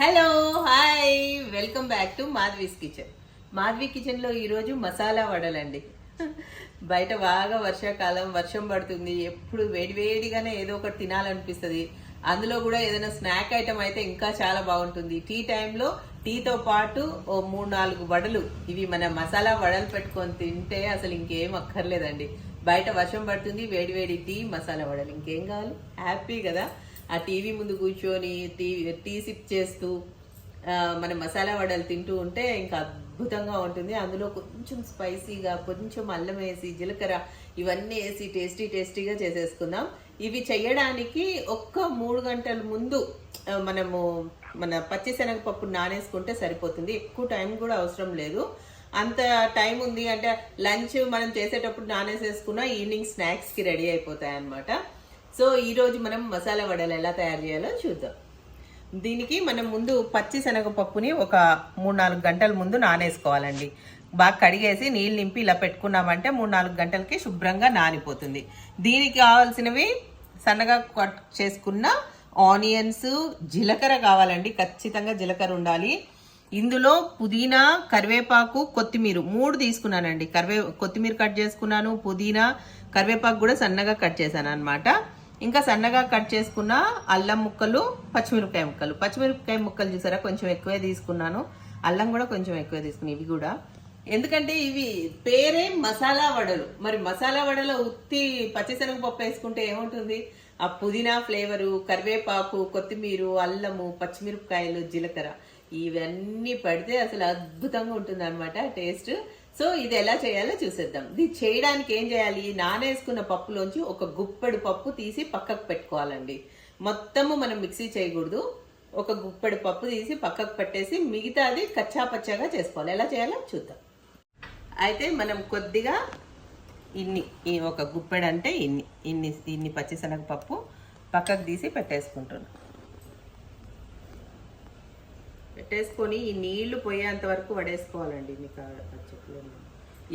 Hello hi welcome back to Madhavi's kitchen Madhavi కిచెన్లో ఈరోజు మసాలా వడలండి. బయట బాగా వర్షాకాలం వర్షం పడుతుంది. ఎప్పుడు వేడివేడిగానే ఏదో ఒకటి తినాలనిపిస్తుంది. అందులో కూడా ఏదైనా స్నాక్ ఐటమ్ అయితే ఇంకా చాలా బాగుంటుంది. టీ టైంలో టీతో పాటు ఓ మూడు నాలుగు వడలు. ఇవి మన మసాలా వడలు పెట్టుకొని తింటే అసలు ఇంకేం అక్కర్లేదండి. బయట వర్షం పడుతుంది వేడి వేడి టీ మసాలా వడలు. ఇంకేం కావాలి? హ్యాపీ కదా? ఆ టీవీ ముందు కూర్చొని టీ టీ సిప్ చేస్తూ మన మసాలా వడలు తింటూ ఉంటే ఇంకా అద్భుతంగా ఉంటుంది. అందులో కొంచెం స్పైసీగా కొంచెం అల్లం వేసి జీలకర్ర ఇవన్నీ వేసి టేస్టీ టేస్టీగా చేసేసుకుందాం. ఇవి చేయడానికి ఒక్క మూడు గంటల ముందు మనము మన పచ్చిశనగపప్పు నానేసుకుంటే సరిపోతుంది. ఎక్కువ టైం కూడా అవసరం లేదు. అంత టైం ఉంది అంటే లంచ్ మనం చేసేటప్పుడు నానేసేసుకున్న ఈవినింగ్ స్నాక్స్కి రెడీ అయిపోతాయి అన్నమాట సో ఈరోజు మనం మసాలా వడలు ఎలా తయారు చేయాలో చూద్దాం. దీనికి మనం ముందు పచ్చి శనగపప్పుని ఒక మూడు నాలుగు గంటల ముందు నానేసుకోవాలండి. బాగా కడిగేసి నీళ్ళు నింపి ఇలా పెట్టుకున్నామంటే మూడు నాలుగు గంటలకి శుభ్రంగా నానిపోతుంది. దీనికి కావాల్సినవి సన్నగా కట్ చేసుకున్న ఆనియన్స్ జీలకర్ర కావాలండి. ఖచ్చితంగా జీలకర్ర ఉండాలి. ఇందులో పుదీనా కరివేపాకు కొత్తిమీర మూడు తీసుకున్నానండి. కరివే కొత్తిమీర కట్ చేసుకున్నాను పుదీనా కరివేపాకు కూడా సన్నగా కట్ చేశాను అనమాట ఇంకా సన్నగా కట్ చేసుకున్న అల్లం ముక్కలు పచ్చిమిరపకాయ ముక్కలు. పచ్చిమిరపకాయ ముక్కలు చూసారా? కొంచెం ఎక్కువే తీసుకున్నాను. అల్లం కూడా కొంచెం ఎక్కువే తీసుకున్నాను. ఇవి కూడా. ఎందుకంటే ఇవి పేరే మసాలా వడలు. మరి మసాలా వడలో ఉత్తి పచ్చిశనగపప్పు వేసుకుంటే ఏముంటుంది? ఆ పుదీనా ఫ్లేవరు కరివేపాకు కొత్తిమీర అల్లము పచ్చిమిరపకాయలు జీలకర్ర. ఇవన్నీ పడితే అసలు అద్భుతంగా ఉంటుంది అనమాట టేస్ట్. సో ఇది ఎలా చేయాలో చూసేద్దాం. ఇది చేయడానికి ఏం చేయాలి? నానేసుకున్న పప్పులోంచి ఒక గుప్పెడు పప్పు తీసి పక్కకు పెట్టుకోవాలండి. మొత్తము మనం మిక్సీ చేయకూడదు. ఒక గుప్పెడు పప్పు తీసి పక్కకు పెట్టేసి మిగతాది కచ్చా పచ్చాగా చేసుకోవాలి. ఎలా చేయాలో చూద్దాం. అయితే మనం కొద్దిగా ఇన్ని ఈ ఒక గుప్పెడు అంటే ఇన్ని ఇన్ని ఇన్ని పచ్చిశనగపప్పు పక్కకు తీసి పెట్టేసుకుంటున్నాం. పెట్టేసుకొని ఈ నీళ్ళు పోయేంత వరకు వడేసుకోవాలండి మీకు చెప్పలేదు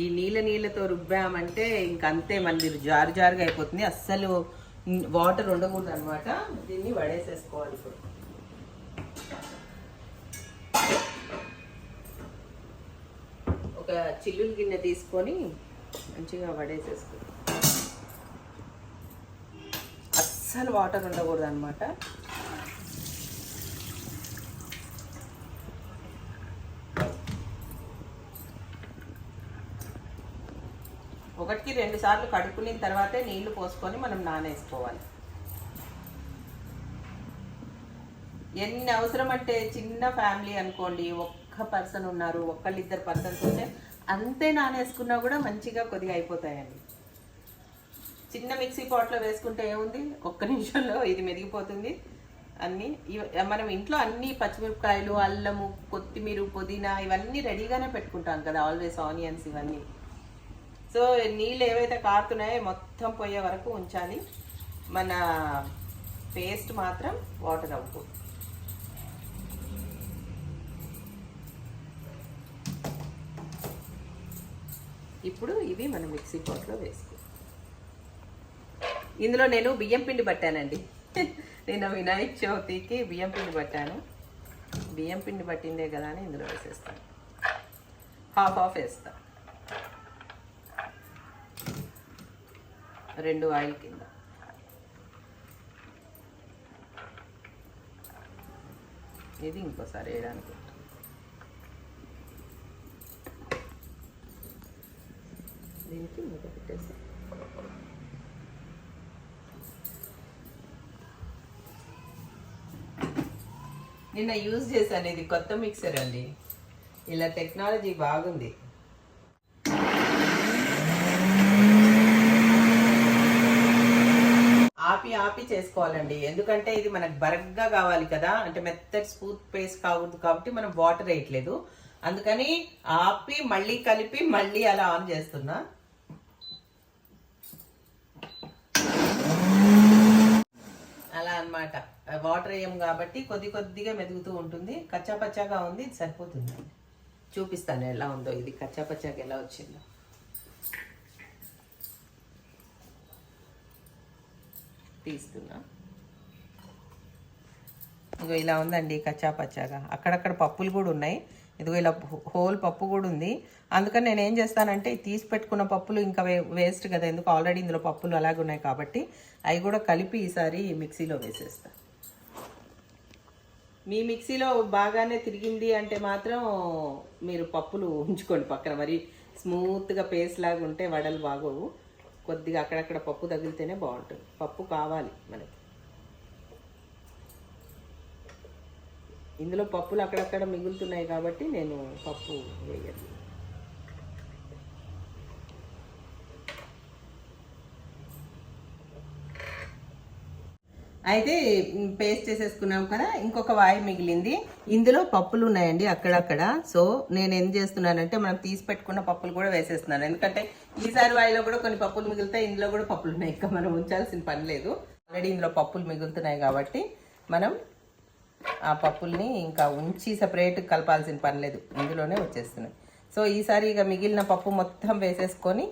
ఈ నీళ్ళ నీళ్ళతో రుబ్బామంటే ఇంక అంతే మళ్ళీ జారు జారుగా అయిపోతుంది. అస్సలు వాటర్ ఉండకూడదు అనమాట దీన్ని వడేసేసుకోవాలి ఇప్పుడు. ఒక చిల్లుల గిన్నె తీసుకొని మంచిగా వడేసేసుకో. అస్సలు వాటర్ ఉండకూడదు అనమాట ఒకటికి రెండు సార్లు కడుక్కున్న తర్వాతే నీళ్ళు పోసుకొని మనం నానేసుకోవాలి. ఎన్ని అవసరం అంటే చిన్న ఫ్యామిలీ అనుకోండి ఒక్క పర్సన్ ఉన్నారు ఒక్కళ్ళిద్దరు పర్సన్స్ ఉంటే అంతే నానేసుకున్నా కూడా మంచిగా కొద్దిగా అయిపోతాయండి. చిన్న మిక్సీ పాట్లో వేసుకుంటే ఏముంది? ఒక్క నిమిషంలో ఇది మెదిగిపోతుంది. అన్నీ మనం ఇంట్లో అన్ని పచ్చిమిరపకాయలు అల్లము కొత్తిమీర పుదీనా ఇవన్నీ రెడీగానే పెట్టుకుంటాం కదా ఆల్వేస్ ఆనియన్స్ ఇవన్నీ. సో నీళ్ళు ఏవైతే కారుతున్నాయో మొత్తం పోయే వరకు ఉంచాలి. మన పేస్ట్ మాత్రం వాటర్ అవ్వకూడదు ఇప్పుడు ఇవి మనం మిక్సీ పాట్లో వేసుకో. ఇందులో నేను బియ్యం పిండి పట్టానండి. నేను వినాయక చవితికి బియ్యం పిండి పట్టాను. బియ్యం పిండి పట్టిందే కదా అని ఇందులో వేసేస్తాను. హాఫ్ హాఫ్ వేస్తాను రెండు ఆయిల్ కింద. ఇది ఇంకోసారి వేయడానికి. దీనికి మూత పెట్టేసి. నిన్న యూజ్ చేశాను ఇది కొత్త మిక్సర్ అండి. ఇలా టెక్నాలజీ బాగుంది. ఆపి ఆపి చేసుకోవాలండి. ఎందుకంటే ఇది మనకు బరగ్గా కావాలి కదా. అంటే మెత్తటి స్మూత్ పేస్ట్ కావద్దు కాబట్టి మనం వాటర్ వేయట్లేదు. అందుకని ఆపి మళ్ళీ కలిపి మళ్ళీ అలా ఆన్ చేస్తున్నా. అలా అన్నమాట. వాటర్ వేయం కాబట్టి కొద్ది కొద్దిగా మెదుగుతూ ఉంటుంది. కచ్చాపచ్చాగా ఉంది. సరిపోతుంది చూపిస్తాను ఎలా ఉందో. ఇది కచ్చాపచ్చాగా ఎలా వచ్చిందో. తీస్తున్నా ఇదిగో ఇలా ఉందండి కచ్చా పచ్చాగా అక్కడక్కడ పప్పులు కూడా ఉన్నాయి. ఇదిగో ఇలా హోల్ పప్పు కూడా ఉంది. అందుకని నేను ఏం చేస్తానంటే తీసి పెట్టుకున్న పప్పులు ఇంకా వే- వేస్ట్ కదా ఎందుకు ఆల్రెడీ ఇందులో పప్పులు అలాగే ఉన్నాయి కాబట్టి అవి కూడా కలిపి ఈసారి మిక్సీలో వేసేస్తా. మీ మిక్సీలో బాగానే తిరిగింది అంటే మాత్రం మీరు పప్పులు ఉంచుకోండి పక్కన. మరి స్మూత్గా పేస్ట్ లాగా ఉంటే వడలు బాగోవు. కొద్దిగా అక్కడక్కడ పప్పు తగిలితేనే బాగుంటుంది. పప్పు కావాలి మనకి. ఇందులో పప్పులు అక్కడక్కడ మిగులుతున్నాయి కాబట్టి నేను పప్పు వేయను. అయితే పేస్ట్ చేసేసుకున్నాం కదా ఇంకొక వాయి మిగిలింది. ఇందులో పప్పులు ఉన్నాయండి అక్కడక్కడ. సో నేను ఏం చేస్తున్నానంటే మనం తీసి పెట్టుకున్న పప్పులు కూడా వేసేస్తున్నాను. ఎందుకంటే ఈసారి వాయిలో కూడా కొన్ని పప్పులు మిగులుతాయి ఇందులో కూడా పప్పులు ఉన్నాయి. ఇంకా మనం ఉంచాల్సిన పని లేదు. ఆల్రెడీ ఇందులో పప్పులు మిగులుతున్నాయి కాబట్టి మనం ఆ పప్పుల్ని ఇంకా ఉంచి సపరేట్ కలపాల్సిన పని లేదు. ఇందులోనే వచ్చేస్తున్నాయి. సో ఈసారి ఇక మిగిలిన పప్పు మొత్తం వేసేసుకొని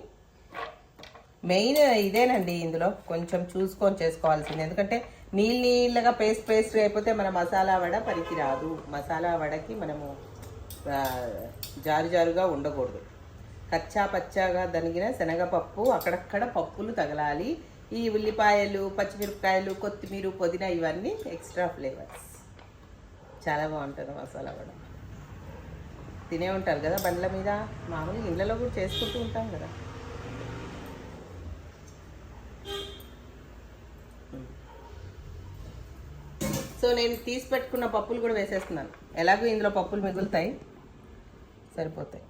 మెయిన్ ఇదేనండి ఇందులో. కొంచెం చూసుకొని చేసుకోవాల్సింది. ఎందుకంటే నీళ్ళు నీళ్ళగా పేస్ట్ పేస్ట్ అయిపోతే మన మసాలా వడ పనికిరాదు. మసాలా వడకి మనము జారు జారుగా ఉండకూడదు. కచ్చా పచ్చాగా దనిగిన శనగపప్పు అక్కడక్కడ పప్పులు తగలాలి. ఈ ఉల్లిపాయలు పచ్చిమిరపకాయలు కొత్తిమీర పుదీనా ఇవన్నీ ఎక్స్ట్రా ఫ్లేవర్స్. చాలా బాగుంటుంది మసాలా వడ. తినే ఉంటారు కదా బండ్ల మీద? మామూలుగా ఇళ్ళలో కూడా చేసుకుంటూ ఉంటాం కదా. సో నేను తీసి పెట్టుకున్న పప్పులు కూడా వేసేస్తున్నాను. ఎలాగో ఇందులో పప్పులు మిగులుతాయి. సరిపోతాయి.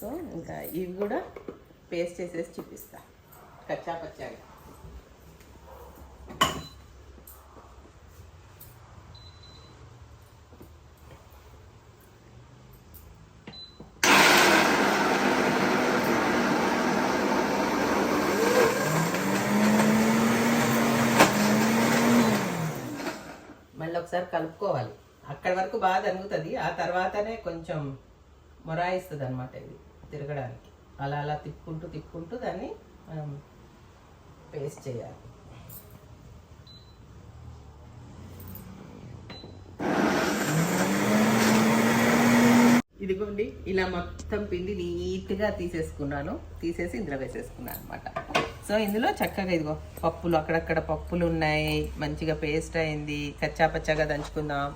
సో ఇంకా ఇవి కూడా పేస్ట్ చేసేసి చూపిస్తా. కచ్చా పచ్చాగా మళ్ళీ ఒకసారి కలుపుకోవాలి. అక్కడి వరకు బాగా తరుగుతుంది. ఆ తర్వాతనే కొంచెం మొరాయిస్తుంది అనమాట ఇది తిరగడానికి. అలా అలా తిప్పుకుంటూ తిప్పుకుంటూ దాన్ని మనం పేస్ట్ చేయాలి. ఇదిగోండి ఇలా మొత్తం పిండి నీట్గా తీసేసుకున్నాను. తీసేసి ఇందులో వేసేసుకున్నాను అనమాట సో ఇందులో చక్కగా ఇదిగో పప్పులు అక్కడక్కడ పప్పులు ఉన్నాయి. మంచిగా పేస్ట్ అయింది. కచ్చా పచ్చాగా దంచుకుందాం.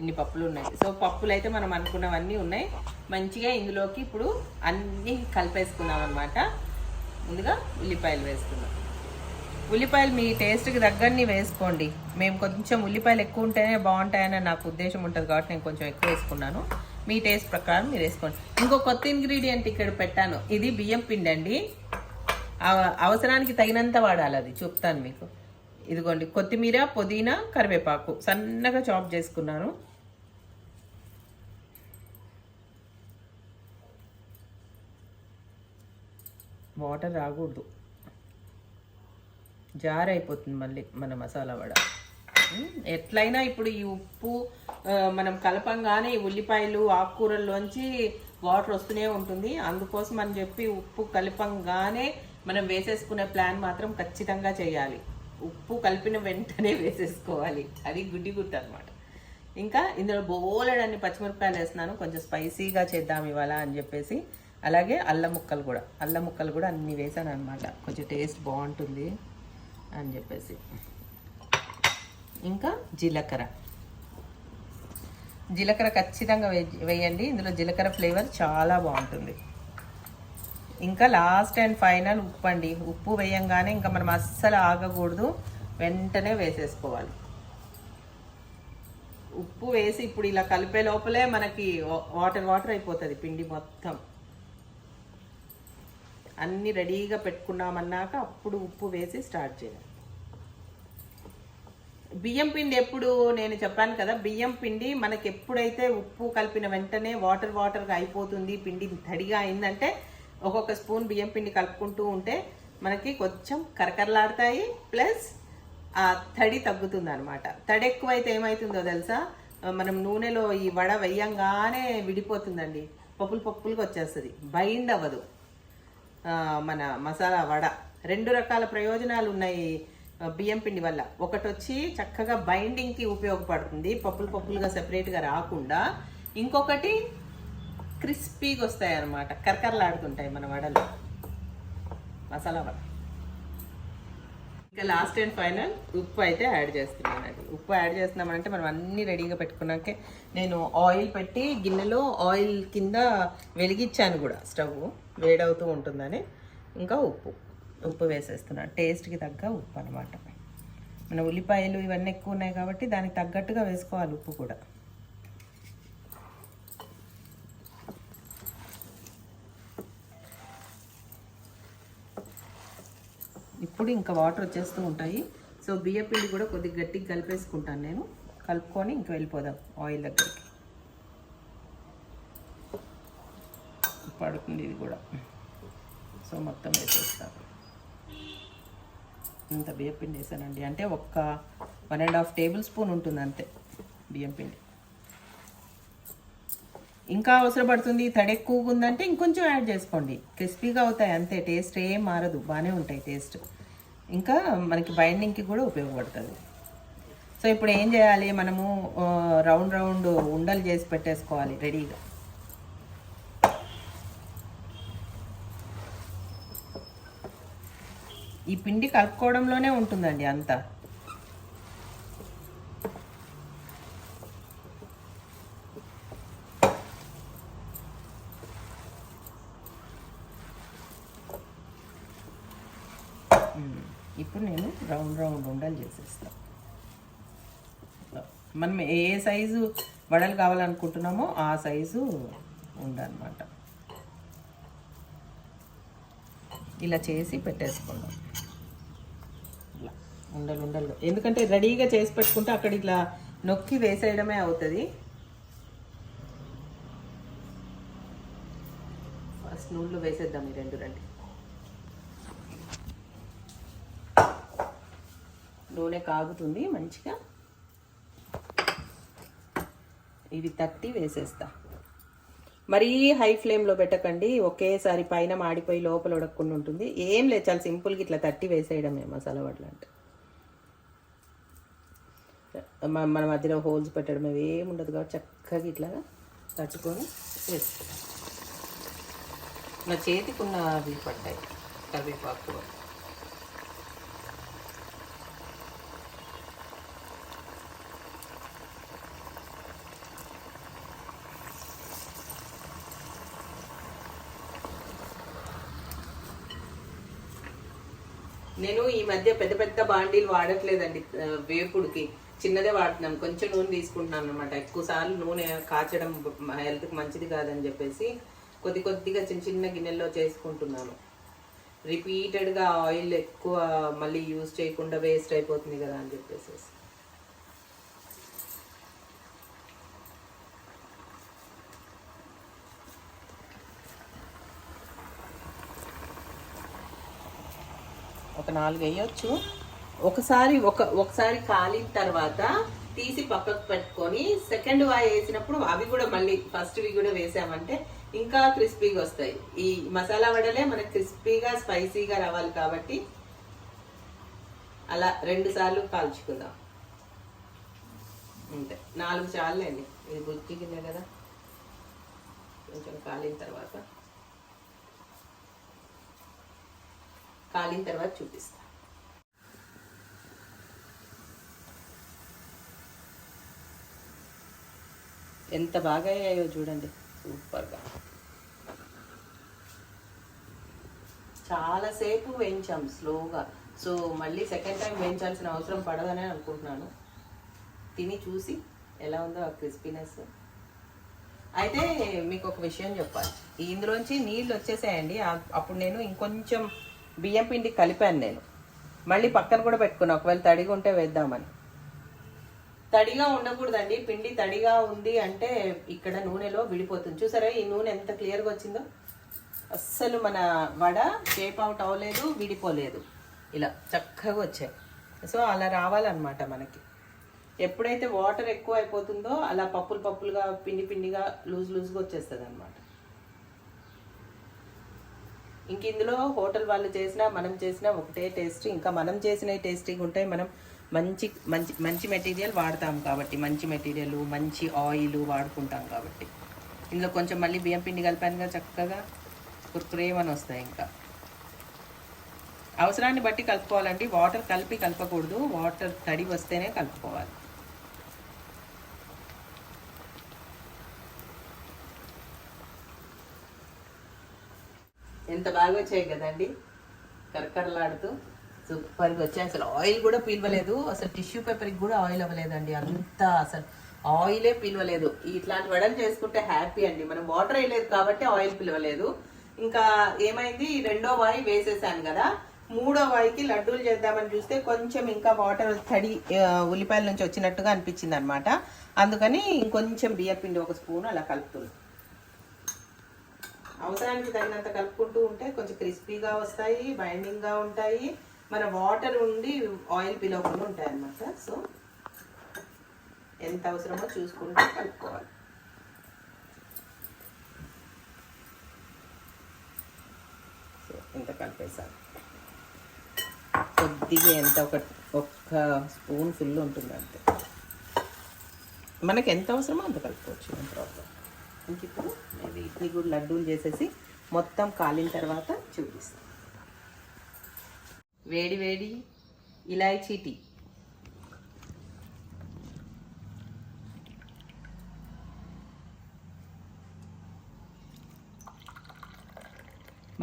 ఇన్ని పప్పులు ఉన్నాయి. సో పప్పులు అయితే మనం అనుకున్నవన్నీ ఉన్నాయి. మంచిగా ఇందులోకి ఇప్పుడు అన్నీ కలిపేసుకున్నాం అనమాట ముందుగా ఉల్లిపాయలు వేసుకున్నాం ఉల్లిపాయలు మీ టేస్ట్కి దగ్గరని వేసుకోండి. మేము కొంచెం ఉల్లిపాయలు ఎక్కువ ఉంటేనే బాగుంటాయని నాకు ఉద్దేశం ఉంటుంది కాబట్టి నేను కొంచెం ఎక్కువ వేసుకున్నాను. మీ టేస్ట్ ప్రకారం మీరు వేసుకోండి. ఇంకో కొత్త ఇంగ్రీడియంట్ ఇక్కడ పెట్టాను. ఇది బియ్యం పిండి అండి అవ- అవసరానికి తగినంత వాడాలి అది. చెప్తాను మీకు. ఇదిగోండి కొత్తిమీర పుదీనా కరివేపాకు. సన్నగా చాప్ చేసుకున్నాను. వాటర్ రాకూడదు. జారైపోతుంది అయిపోతుంది మళ్ళీ మన మసాలా వడ. ఎట్లయినా ఇప్పుడు ఈ ఉప్పు మనం కలపంగానే ఈ ఉల్లిపాయలు ఆకుకూరల్లోంచి వాటర్ వస్తూనే ఉంటుంది. అందుకోసం అని చెప్పి ఉప్పు కలపంగానే మనం వేసేసుకునే ప్లాన్ మాత్రం ఖచ్చితంగా చేయాలి. ఉప్పు కలిపిన వెంటనే వేసేసుకోవాలి. అది గుడ్డి గుట్టు అనమాట ఇంకా ఇందులో బోలెడన్ని పచ్చిమిరపకాయలు వేస్తున్నాను. కొంచెం స్పైసీగా చేద్దాం ఇవాళ అని చెప్పేసి. అలాగే అల్లం ముక్కలు కూడా. అల్లం ముక్కలు కూడా అన్ని వేసాను అనమాట కొంచెం టేస్ట్ బాగుంటుంది అని చెప్పేసి. ఇంకా జీలకర్ర. జీలకర్ర ఖచ్చితంగా వేయండి. ఇందులో జీలకర్ర ఫ్లేవర్ చాలా బాగుంటుంది. ఇంకా లాస్ట్ అండ్ ఫైనల్ ఉప్పు అండి. ఉప్పు వేయంగానే ఇంకా మనం అస్సలు ఆగకూడదు. వెంటనే వేసేసుకోవాలి. ఉప్పు వేసి ఇప్పుడు ఇలా కలిపే లోపలే మనకి వాటర్ వాటర్ అయిపోతుంది పిండి మొత్తం. అన్ని రెడీగా పెట్టుకున్నామన్నాక అప్పుడు ఉప్పు వేసి స్టార్ట్ చేయాలి. బియ్యం పిండి ఎప్పుడు నేను చెప్పాను కదా బియ్యం పిండి మనకి ఎప్పుడైతే ఉప్పు కలిపిన వెంటనే వాటర్ వాటర్గా అయిపోతుంది పిండి తడిగా అయిందంటే ఒక్కొక్క స్పూన్ బియ్యం పిండి కలుపుకుంటూ ఉంటే మనకి కొంచెం కరకరలాడతాయి ప్లస్ ఆ తడి తగ్గుతుంది అనమాట తడి ఎక్కువైతే ఏమవుతుందో తెలుసా? మనం నూనెలో ఈ వడ వేయంగానే విడిపోతుందండి. పప్పులు పప్పులుగా వచ్చేస్తుంది. బైండ్ అవ్వదు. మన మసాలా వడ. రెండు రకాల ప్రయోజనాలు ఉన్నాయి బియ్యం పిండి వల్ల. ఒకటి వచ్చి చక్కగా బైండింగ్కి ఉపయోగపడుతుంది. పప్పులు పప్పులుగా సెపరేట్గా రాకుండా. ఇంకొకటి క్రిస్పీగా వస్తాయి అన్నమాట కరకరలాడుతుంటాయి మన వడలు. మసాలా వడ. ఇంకా లాస్ట్ అండ్ ఫైనల్ ఉప్పు అయితే యాడ్ చేస్తున్నానండి. ఉప్పు యాడ్ చేస్తున్నామంటే మనం అన్నీ రెడీగా పెట్టుకున్నాకే నేను ఆయిల్ పెట్టి గిన్నెలో ఆయిల్ కింద వెలిగించాను కూడా. స్టవ్ వేడవుతూ ఉంటుందని. ఇంకా ఉప్పు. ఉప్పు వేసేస్తున్నాను టేస్ట్కి తగ్గ ఉప్పు అనమాట మన ఉల్లిపాయలు ఇవన్నీ ఎక్కువ ఉన్నాయి కాబట్టి దానికి తగ్గట్టుగా వేసుకోవాలి ఉప్పు కూడా. ఇప్పుడు ఇంకా వాటర్ వచ్చేస్తూ ఉంటాయి. సో బియ్యపిండి కూడా కొద్దిగా గట్టిగా కలిపేసుకుంటాను నేను. కలుపుకొని ఇంక వెళ్ళిపోదాం ఆయిల్ దగ్గరికి. పడుతుంది ఇది కూడా. సో మొత్తం వేసేస్తాను. ఇంత బియ్యం పిండి వేసానండి. అంటే ఒక్క one and half tablespoon ఉంటుంది అంతే బియ్యం పిండి. ఇంకా అవసరపడుతుంది తడి ఎక్కువగా ఉందంటే ఇంకొంచెం యాడ్ చేసుకోండి. క్రిస్పీగా అవుతాయి అంతే టేస్ట్ ఏం మారదు బాగానే ఉంటాయి టేస్ట్ ఇంకా మనకి బైండింగ్కి కూడా ఉపయోగపడుతుంది. సో ఇప్పుడు ఏం చేయాలి మనము? రౌండ్ రౌండ్ ఉండలు చేసి పెట్టేసుకోవాలి రెడీగా ఈ పిండి కలుపుకోవడంలోనే ఉంటుందండి అంతా. ఇప్పుడు నేను రౌండ్ రౌండ్ ఉండలు చేసేస్తాను మనం ఏ సైజు వడలు కావాలనుకుంటున్నామో ఆ సైజు ఉండనమాట ఇలా చేసి పెట్టేసుకుందాం ఉండలు ఉండలు. ఎందుకంటే రెడీగా చేసి పెట్టుకుంటే అక్కడ ఇట్లా నొక్కి వేసేయడమే అవుతుంది. ఫస్ట్ నూళ్ళు వేసేద్దాం ఈ రెండు రండి. నూనె కాగుతుంది మంచిగా. ఇవి తట్టి వేసేస్తా. మరీ హై ఫ్లేమ్లో పెట్టకండి. ఒకేసారి పైన మాడిపోయి లోపల ఉడకకుండా ఉంటుంది. ఏం లేదు చాలా సింపుల్గా ఇట్లా తట్టి వేసేయడమే మసాలా వడ్లు అంటే. మన మధ్యలో హోల్స్ పెట్టడం అవి ఏమి ఉండదు కాబట్టి చక్కగా ఇట్లా తట్టుకొని వేసుకో. నా చేతికి ఉన్న అవి పడ్డాయి కరివేపాకు. నేను ఈ మధ్య పెద్ద పెద్ద బాండీలు వాడట్లేదండి వేపుడికి. చిన్నదే వాడుతున్నాను కొంచెం నూనె తీసుకుంటున్నాను అనమాట ఎక్కువ సార్లు నూనె కాచడం హెల్త్కి మంచిది కాదని చెప్పేసి కొద్ది కొద్దిగా చిన్న చిన్న గిన్నెల్లో చేసుకుంటున్నాను. రిపీటెడ్గా ఆయిల్ ఎక్కువ మళ్ళీ యూజ్ చేయకుండా వేస్ట్ అయిపోతుంది కదా అని చెప్పేసి. ఒక నాలుగు వేయచ్చు. ఒకసారి ఒక ఒకసారి కాలిన తర్వాత తీసి పక్కకు పెట్టుకొని సెకండ్ వాయి వేసినప్పుడు అవి కూడా మళ్ళీ ఫస్ట్వి కూడా వేసామంటే ఇంకా క్రిస్పీగా వస్తాయి. ఈ మసాలా వడలే మనకు క్రిస్పీగా స్పైసీగా రావాలి కాబట్టి అలా రెండు సార్లు కాల్చుకుందాం. అంతే. నాలుగు చాలు అండి ఇది బుద్ధి గిన్నె కదా. కొంచెం కాలిన తర్వాత. కాలిన తర్వాత చూపిస్తాను ఎంత బాగా అయ్యాయో చూడండి. సూపర్గా. చాలాసేపు వేయించాం స్లోగా. సో మళ్ళీ సెకండ్ టైం వేయించాల్సిన అవసరం పడదనే అనుకుంటున్నాను. తిని చూసి ఎలా ఉందో ఆ క్రిస్పీనెస్. అయితే మీకు ఒక విషయం చెప్పాలి. ఇందులోంచి నీళ్ళు వచ్చేసాయండి. అప్పుడు నేను ఇంకొంచెం బియ్యం పిండి కలిపాను నేను. మళ్ళీ పక్కన కూడా పెట్టుకున్నా. ఒకవేళ తడిగా ఉంటే వేద్దామని. తడిగా ఉండకూడదండి. పిండి తడిగా ఉంది అంటే ఇక్కడ నూనెలో విడిపోతుంది. చూసారా ఈ నూనె ఎంత క్లియర్గా వచ్చిందో? అస్సలు మన వడ షేప్ అవుట్ అవ్వలేదు విడిపోలేదు. ఇలా చక్కగా వచ్చాయి. సో అలా రావాలన్నమాట మనకి. ఎప్పుడైతే వాటర్ ఎక్కువ అయిపోతుందో అలా పప్పులు పప్పులుగా పిండి పిండిగా లూజ్ లూజ్గా వచ్చేస్తుంది అనమాట ఇంక ఇందులో హోటల్ వాళ్ళు చేసినా మనం చేసినా ఒకటే టేస్ట్ ఇంకా మనం చేసిన టేస్టీగా ఉంటాయి. మనం మంచి మంచి మంచి మెటీరియల్ వాడతాం కాబట్టి మంచి మెటీరియల్ మంచి ఆయిల్ వాడుకుంటాం కాబట్టి. ఇందులో కొంచెం మళ్ళీ బియ్యం పిండి కలిపానుగా చక్కగా కుర్కురేమని వస్తాయి ఇంకా. అవసరాన్ని బట్టి కలుపుకోవాలండి. వాటర్ కలిపి కలపకూడదు. వాటర్ తడి వస్తేనే కలుపుకోవాలి. ఎంత బాగా వచ్చాయి కదండి? కరకరలాడుతూ. సూపర్గా వచ్చాయి. అసలు ఆయిల్ కూడా పీల్వలేదు. అసలు టిష్యూ పేపర్కి కూడా ఆయిల్ అవ్వలేదండి. అంత అసలు ఆయిలే పిలవలేదు. ఇట్లాంటి వడలు చేసుకుంటే హ్యాపీ అండి. మనం వాటర్ వేయలేదు కాబట్టి ఆయిల్ పిలవలేదు. ఇంకా ఏమైంది? రెండో వాయి వేసేసాను కదా. మూడో వాయికి లడ్డూలు చేద్దామని చూస్తే కొంచెం ఇంకా వాటర్ తడి ఉల్లిపాయల నుంచి వచ్చినట్టుగా అనిపించింది అనమాట అందుకని ఇంకొంచెం బియ్య పిండి ఒక స్పూన్ అలా కలుపుతుంది అవసరానికి తగినంత కలుపుకుంటూ ఉంటే కొంచెం క్రిస్పీగా వస్తాయి బైండింగ్గా ఉంటాయి. మన వాటర్ ఉండి ఆయిల్ పిలవకుండా ఉంటాయి అన్నమాట సో ఎంత అవసరమో చూసుకుంటూ కలుపుకోవాలి. సో ఇంత కలిపేసాను. కొద్దిగా ఎంత ఒక ఒక్క స్పూన్ ఫుల్ ఉంటుంది అంతే. మనకి ఎంత అవసరమో అంత కలుపుకోవచ్చు ఏం ప్రాబ్లం. ఇంక ఇప్పుడు వీటిని కూడా లడ్డూలు చేసేసి మొత్తం కాలిన తర్వాత చూపిస్తాను. వేడి వేడి ఇలాయచీ టీ.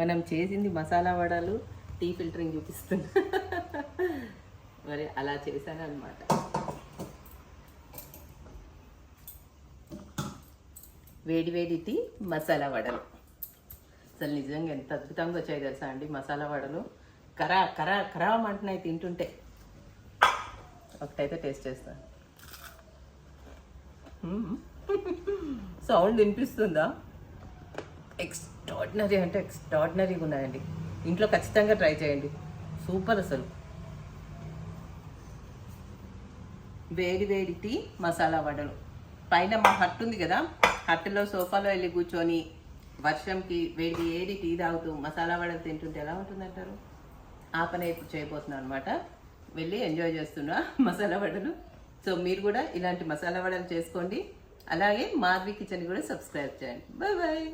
మనం చేసింది మసాలా వడలు టీ ఫిల్టరింగ్ చూపిస్తున్నా. మరి అలా చేశాను అనమాట వేడి వేడి టీ మసాలా వడలు. అసలు నిజంగా ఎంత అద్భుతంగా వచ్చాయి తెలుసా అండి మసాలా వడలు. కరా కరా కరా అంటున్నాయి తింటుంటే. ఒకటైతే టేస్ట్ చేస్తాను సౌండ్ వినిపిస్తుందా? ఎక్స్ట్రాడినరీ అంటే ఎక్స్ట్రాడినరీగా ఉన్నాయండి. ఇంట్లో ఖచ్చితంగా ట్రై చేయండి. సూపర్ అసలు. వేడి వేడి టీ మసాలా వడలు. పైన మా హట్ ఉంది కదా. హట్టులో సోఫాలో వెళ్ళి కూర్చొని వర్షంకి వేడి వేడి టీ తాగుతూ మసాలా వడలు తింటుంటే ఎలా ఉంటుందంటారు? ఆ పని ఇప్పుడు చేయబోతున్నాను అనమాట వెళ్ళి ఎంజాయ్ చేస్తున్నా మసాలా వడలు. సో మీరు కూడా ఇలాంటి మసాలా వడలు చేసుకోండి. అలాగే మాధవి కిచెన్ కూడా సబ్స్క్రైబ్ చేయండి. Bye bye